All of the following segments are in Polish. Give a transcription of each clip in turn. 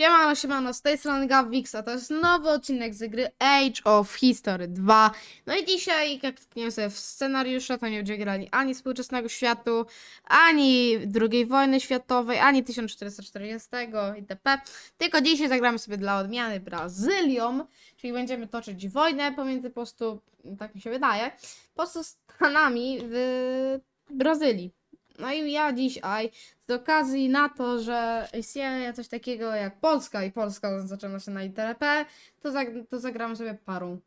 Siemano, siemano, z tej strony Gavix, a to jest nowy odcinek z gry Age of History 2. No i dzisiaj, jak tkniemy sobie w scenariusza, to nie będziemy grali ani współczesnego światu, ani II wojny światowej, ani 1440 itp. Tylko dzisiaj zagramy sobie dla odmiany Brazylią, czyli będziemy toczyć wojnę pomiędzy po prostu, tak mi się wydaje, po prostu Stanami w Brazylii. No i ja dzisiaj z okazji na to, że istnieje coś takiego jak Polska i Polska zaczyna się na literę P, to, zag- to zagramy sobie parą.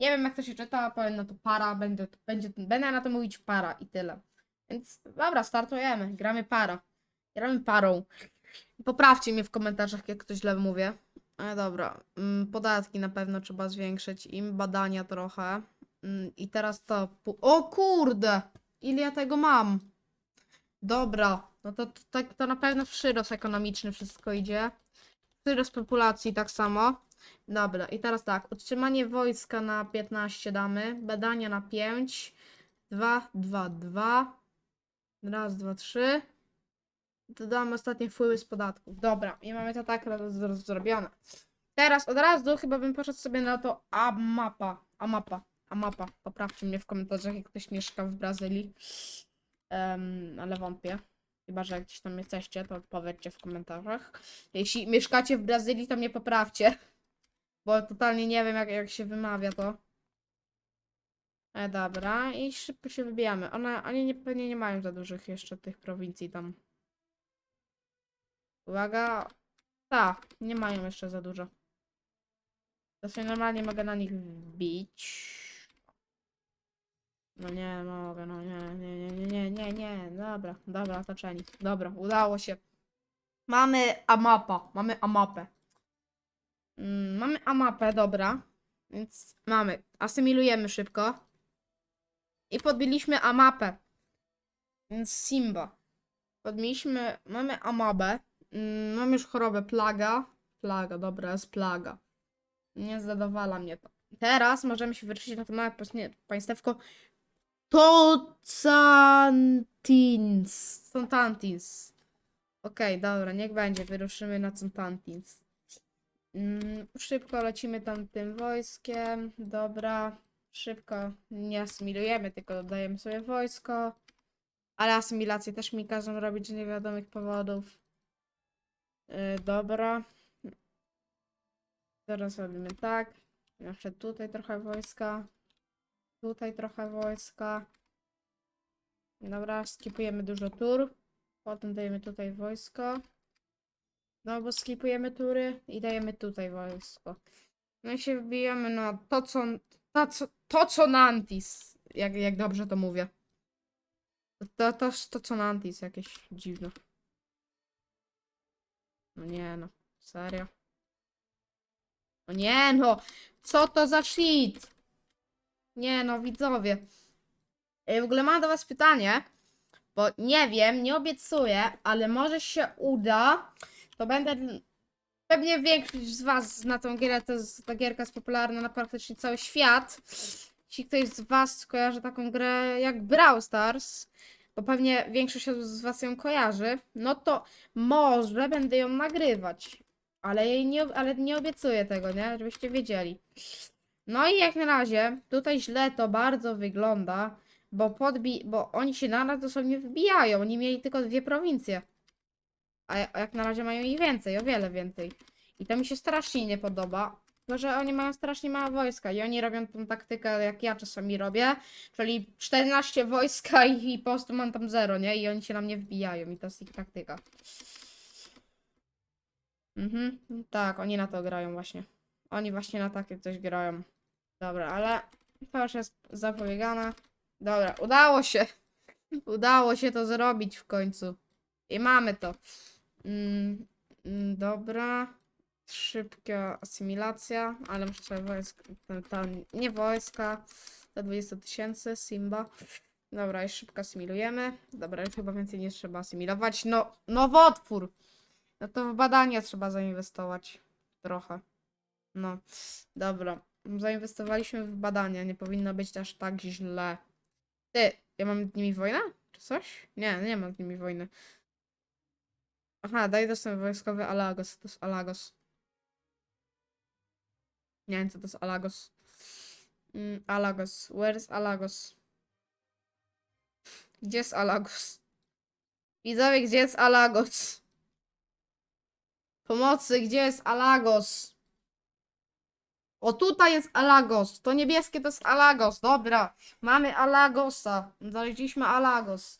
Nie wiem jak to się czyta, powiem na to para, będę, będzie, będę na to mówić para i tyle. Więc dobra, startujemy, gramy para. Gramy parą. Poprawcie mnie w komentarzach, jak ktoś źle mówię. Ale dobra, mm, podatki na pewno trzeba zwiększyć im, badania trochę. Mm, I teraz to... O kurde! Ile ja tego mam? Dobra, no to, to, tak- to na pewno przyrost ekonomiczny wszystko idzie. Przyrost populacji tak samo. Dobra, i teraz tak, utrzymanie wojska na 15 damy, badania na 5, 2, 2, 2, raz, dwa, trzy. Dodamy ostatnie wpływy z podatków. Dobra, i mamy to tak zrobione. Teraz od razu chyba bym poszedł sobie na to a mapa, a mapa, a mapa. Poprawcie mnie w komentarzach, jak ktoś mieszka w Brazylii. Em, ale wątpię. Chyba, że gdzieś tam jesteście, to odpowiedzcie w komentarzach. Jeśli mieszkacie w Brazylii, to mnie poprawcie. Bo totalnie nie wiem, jak, jak się wymawia to. E, dobra, i szybko się wybijamy. One, oni nie, pewnie nie mają za dużych jeszcze tych prowincji tam. Uwaga. Tak, nie mają jeszcze za dużo. To sobie normalnie mogę na nich wbić. No nie mogę, no nie, nie, nie, nie, nie, nie, nie, dobra, dobra, otoczeni. Dobra, udało się. Mamy Amapa, mamy Amapę. Mm, mamy Amapę, dobra. Więc mamy, asymilujemy szybko. I podbiliśmy Amapę. Więc Simba. Podbiliśmy, mamy Amabę. Mm, mamy już chorobę plaga. Plaga, dobra, jest plaga. Nie zadowala mnie to. Teraz możemy się wyruszyć na to małe państewko Tocantins. Tocantins. Okej, dobra, niech będzie. Wyruszymy na Tocantins. Mm, szybko lecimy tam tym wojskiem. Dobra. Szybko. Nie asymilujemy, tylko dodajemy sobie wojsko. Ale asymilację też mi każą robić z niewiadomych powodów. Yy, dobra. Teraz robimy tak. Jeszcze tutaj trochę wojska. Tutaj trochę wojska. Dobra, skipujemy dużo tur. Potem dajemy tutaj wojsko. No bo skipujemy tury i dajemy tutaj wojsko. No i się wbijamy na to, co. To, co, to, co Nantis. Jak, jak dobrze to mówię. To, to, to co Nantis jakieś dziwne. No nie no. Serio. No nie no. Co to za shit? Nie no, widzowie. Ej, W ogóle mam do was pytanie, bo nie wiem, nie obiecuję, ale może się uda, to będę... Pewnie większość z was zna tą gierę, to jest, ta gierka jest popularna na praktycznie cały świat. Jeśli ktoś z was kojarzy taką grę jak Brawl Stars, bo pewnie większość z was ją kojarzy, no to może będę ją nagrywać. Ale, jej nie, ale nie obiecuję tego, nie? Żebyście wiedzieli. No i jak na razie, tutaj źle to bardzo wygląda, bo podbi bo oni się na nas dosłownie wbijają. Oni mieli tylko dwie prowincje. A ja- a jak na razie mają ich więcej, o wiele więcej. I to mi się strasznie nie podoba. To, że oni mają strasznie mało wojska i oni robią tą taktykę, jak ja czasami robię, czyli 14 wojska i, i po prostu mam tam zero, nie? I oni się na mnie wbijają i to jest ich taktyka. Mhm, tak, oni na to grają właśnie. Oni właśnie na takie coś grają. Dobra, ale to już jest zapobiegane. Dobra, udało się. Udało się to zrobić w końcu. I mamy to. Mm, mm, dobra. Szybka asymilacja, ale muszę sobie wojska. Tam, nie wojska. Do 20 tysięcy, Simba. Dobra, już szybko asymilujemy. Dobra, już chyba więcej nie trzeba asymilować. No, nowotwór. No to w badania trzeba zainwestować. Trochę. No, dobra. Zainwestowaliśmy w badania, nie powinno być aż tak źle. Ty, ja mam z nimi wojnę? Czy coś? Nie, nie mam z nimi wojny. Aha, daj dostęp wojskowy Alagos. To jest Alagos. Nie wiem, co to jest Alagos. Mm, Alagos. Where's Alagos? Gdzie jest Alagos? Widzowie, gdzie jest Alagos? Pomocy, gdzie jest Alagos? O, tutaj jest Alagos. To niebieskie to jest Alagos. Dobra, mamy Alagosa. Znaleźliśmy Alagos.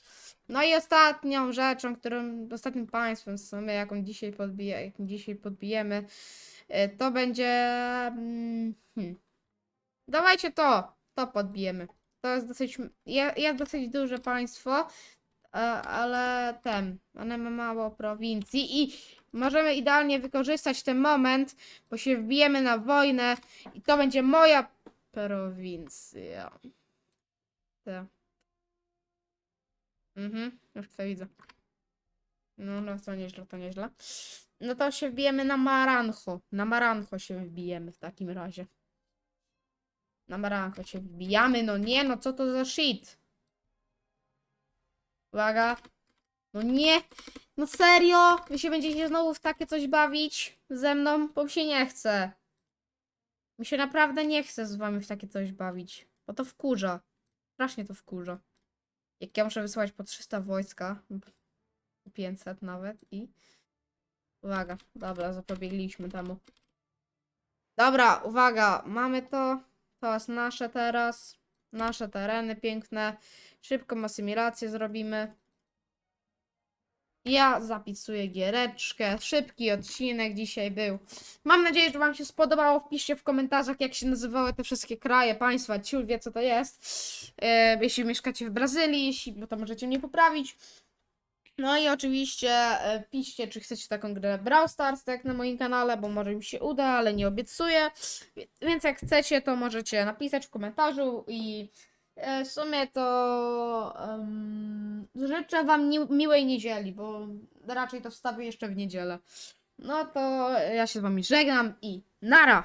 No i ostatnią rzeczą, którą, ostatnim państwem w sumie, jaką dzisiaj, podbije, jaką dzisiaj podbijemy, y, to będzie... mm, Hmm, dawajcie to, to podbijemy. To jest dosyć, je- jest dosyć duże państwo, e, ale ten, one ma mało prowincji i możemy idealnie wykorzystać ten moment, bo się wbijemy na wojnę i to będzie moja prowincja. Tak. Mhm, już to widzę. No, no to nieźle, to nieźle. No to się wbijemy na Marancho. Na Marancho się wbijemy w takim razie. Na Marancho się wbijamy. No nie, no co to za shit? Uwaga. No nie. No serio? Wy się będziecie znowu w takie coś bawić ze mną? Bo mi się nie chce. Mi się naprawdę nie chce z wami w takie coś bawić. Bo to wkurza. Strasznie to wkurza. Jak ja muszę wysłać po 300 wojska, po 500 nawet i... Uwaga, dobra, zapobiegliśmy temu. Dobra, uwaga, mamy to. To jest nasze teraz. Nasze tereny piękne. Szybką asymilację zrobimy. Ja zapisuję giereczkę. Szybki odcinek dzisiaj był. Mam nadzieję, że Wam się spodobało. Wpiszcie w komentarzach, jak się nazywały te wszystkie kraje, państwa. Ciul wie, co to jest. E, jeśli mieszkacie w Brazylii, jeśli, bo to możecie mnie poprawić. No i oczywiście e, piszcie, czy chcecie taką grę Brawl Stars, tak na moim kanale, bo może mi się uda, ale nie obiecuję. Więc jak chcecie, to możecie napisać w komentarzu i w sumie to em, życzę Wam ni- miłej niedzieli, bo raczej to wstawię jeszcze w niedzielę. No to ja się z Wami żegnam i nara!